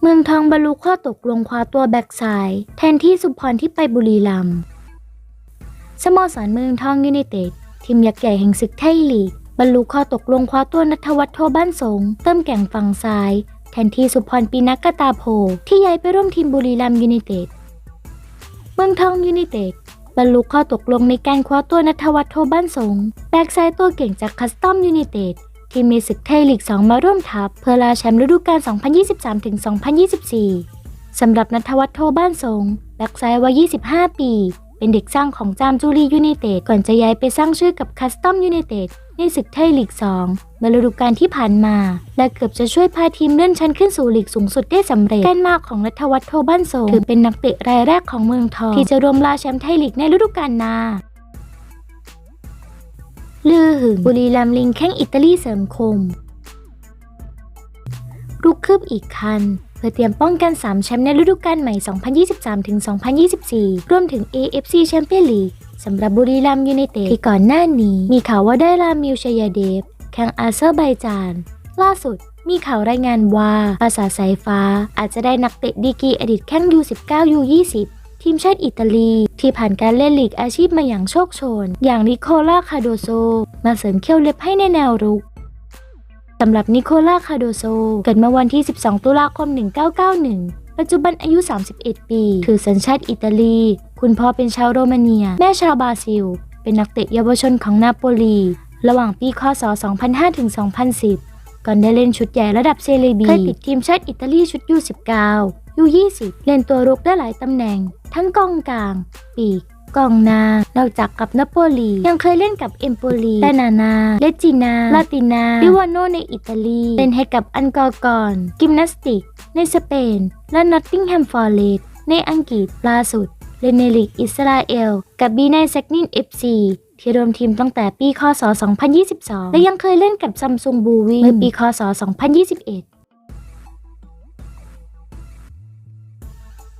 เมืองทองบรรลุข้อตกลงคว้าตัวแบ็กไซด์แทนที่สุพรที่ไปบุรีรัมย์สโมสรเมืองทองยูไนเต็ดทีมยักษ์ใหญ่แห่งศึกไทยลีก บรรลุข้อตกลงคว้าตัวนัทวัฒน์โทบ้านสงเติมแก่งฝั่งซ้าย แทนที่สุพรปีนักกตาโพที่ย้ายไปร่วมทีมบุรีรัมย์ยูไนเต็ดเมืองทองยูไนเต็ดบรรลุข้อตกลงในการคว้าตัวนัทวัฒน์โทบ้านสงแบ็กซ้ายตัวเก่งจากคัสตอมยูไนเต็ด ทีมในศึกไทยลีก 2 มาร่วมทัพเพื่อลาแชมป์ฤดูกาล 2023-2024 สำหรับนัทวัฒน์โทบ้านสงแบ็กซ้ายวัย 25 ปี เป็นเด็กสร้างของจามจูรียูไนเต็ดก่อนจะย้ายไปสร้างชื่อกับคัสตอมยูไนเต็ดในศึกไทยลีก 2 เมื่อฤดูกาลที่ผ่านมา และเกือบจะช่วยพาทีมเลื่อนชั้นขึ้นสู่ลีกสูงสุดได้สำเร็จการมาของนัทวัฒน์โทบ้านสงถือเป็นนักเตะรายแรกของเมืองทองที่จะรวมลาแชมป์ไทยลีกในฤดูกาลหน้า ลือหึงบุรีรัมย์ลิงแข้งอิตาลีเสริมคมรุกคืบอีกคัน เพื่อเตรียมป้องกัน 3 แชมป์ในฤดูกาลใหม่ 2023-2024 รวมถึง AFC Champions League สำหรับบุรีรัมยูไนเต็ดที่ก่อนหน้านี้ มีข่าวว่าได้รามิลชยาเดฟแข่งอาเซอร์ไบจาน ล่าสุดมีข่าวรายงานว่า ภาษาสายฟ้าอาจจะได้นักเตะดีกีอดีตแข้ง U19 U20 ทีมชาติอิตาลี ที่ผ่านการเล่นลีกอาชีพมาอย่างโชคโชน อย่างนิโคล่าคาโดโซ มาเสริมเขี้ยวเล็บให้ในแนวรุกสำหรับนิโคล่าคาโดโซ เกิดเมื่อวันที่ 12 ตุลาคม 1991 ปัจจุบันอายุ 31 ปี คือสัญชาติอิตาลี คุณพ่อเป็นชาวโรมาเนีย แม่ชาวบราซิล เป็นนักเตะเยาวชนของนาโปลี ระหว่างปีคศ 2005 ถึง 2010 ก่อนได้เล่นชุดใหญ่ระดับเซเรียบีเคยติดทีมชาติอิตาลีชุดยู19 U19 U20 เล่นตัวรุกได้หลายตำแหน่ง ทั้งกองกลาง ปีกกองหน้านอกจากกับนโปลียังเคยเล่นกับเอมโปลีแตนานา เลจินา ลาตินาลิวานโนในอิตาลี เล่นให้กับอันกอร์กอนกิมนาสติก ในสเปน และนอตติงแฮมฟอร์เรสในอังกฤษล่าสุดเล่นในลีกอิสราเอล กับบีไนแซกนินเอฟซีที่รวมทีมตั้งแต่ปีคศ 2022 และยังเคยเล่นกับซัมซุงบูวิงเมื่อปีคศ 2021